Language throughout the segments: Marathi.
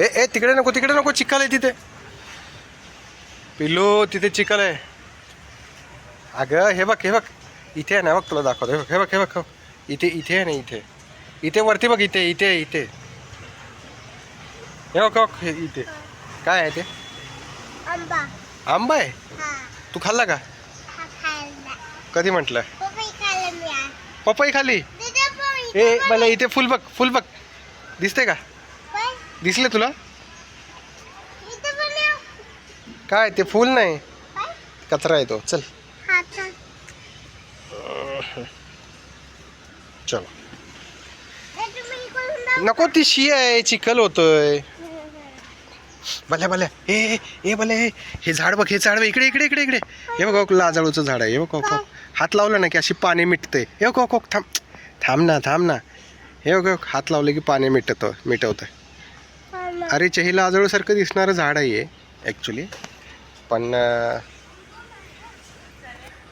ए ए तिकडे नको तिकडे नको चिखल आहे तिथे. पिल्लू तिथे चिखल आहे. अगं हे बघ हे बघ. इथे आहे ना बघ तुला दाखवतो. हे बघ हे बघ हे बघ. इथे इथे आहे ना इथे. इथे वरती बघ इथे इथे इथे. हे बघ हे बघ हे इथे. काय आहे ते? आंबा. आंबा आहे? हा. तू खाल्ला का? हा कधी म्हटलं? पपई खाली ए मला इथे फुल बघ फुल बघ. दिसते का? दिसले तुला. काय ते फुल नाही? कचरा आहे तो चल. चल. नको ती शी आहे चिखल होतोय. भल्या भल्या. ए ए, भले हे झाड बघ हे झाड बघ. इकडे इकडे इकडे इकडे. हे बघ लाजाळूचं झाड आहे. हे बघ. हात लावलं ना की अशी पाणी मिटते हे बघ थांब. थांब ना थांब ना. हे बघ, हात लावले की पाणी मिटतं मिटवतं. अरे चहिला आजळूसारखं दिसणारं झाड आहे ॲक्च्युली पण अं,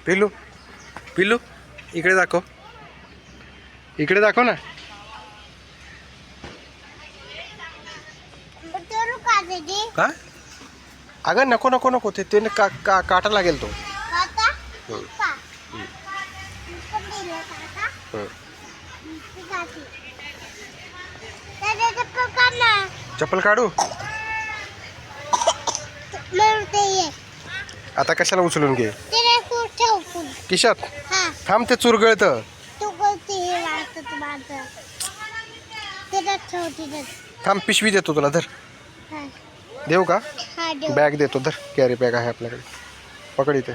पिल्लू पिल्लू इकडे दाखव. इकडे दाखव ना. का अगं नको नको नको ते ते का का काटा लागेल तो? हं. का? पण दिलं काका? हं. ती काकी. त्याच्या चप्पल काढ. आता कशाला उचलून घे. किशात? थांब ते चुरगळतं. हे. थांब पिशवी देतो तुला धर. देऊ का? हा. बॅग देतो धर. कॅरी बॅग आहे आपल्याकडे. पकड इथे.